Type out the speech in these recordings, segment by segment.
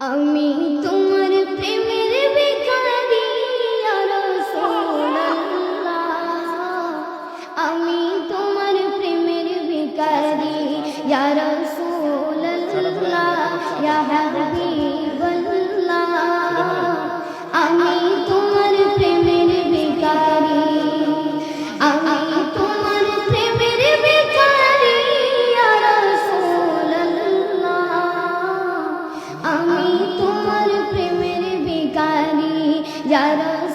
আমি তোমার প্রেমের বেকারি আমি তোমার প্রেমের বেকারি ইয়ার সোল্লা Yeah,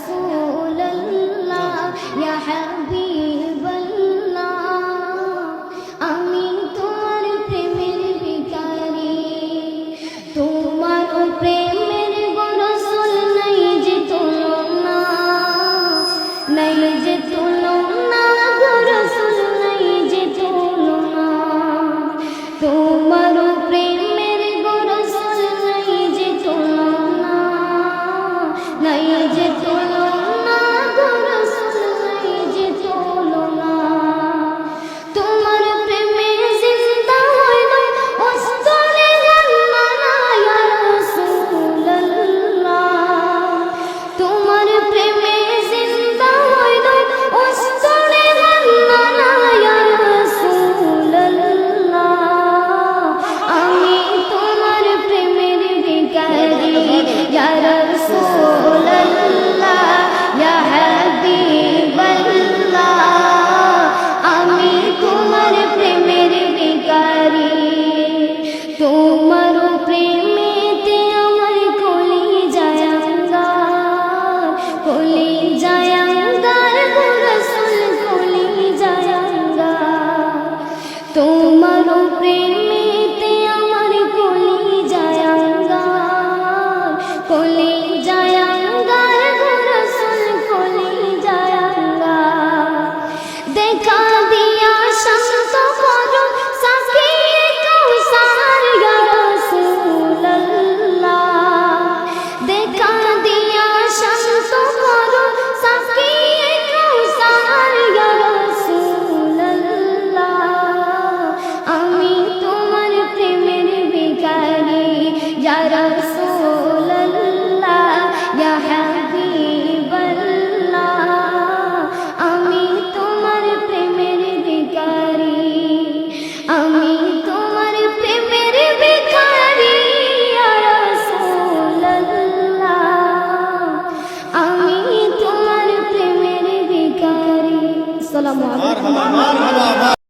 জানো প্রেমেতে আমার কলি জায়াঙ্গার কলি জায়াঙ্গার রসুল কলি জায়াঙ্গার দেখা আসসালামু আলাইকুম।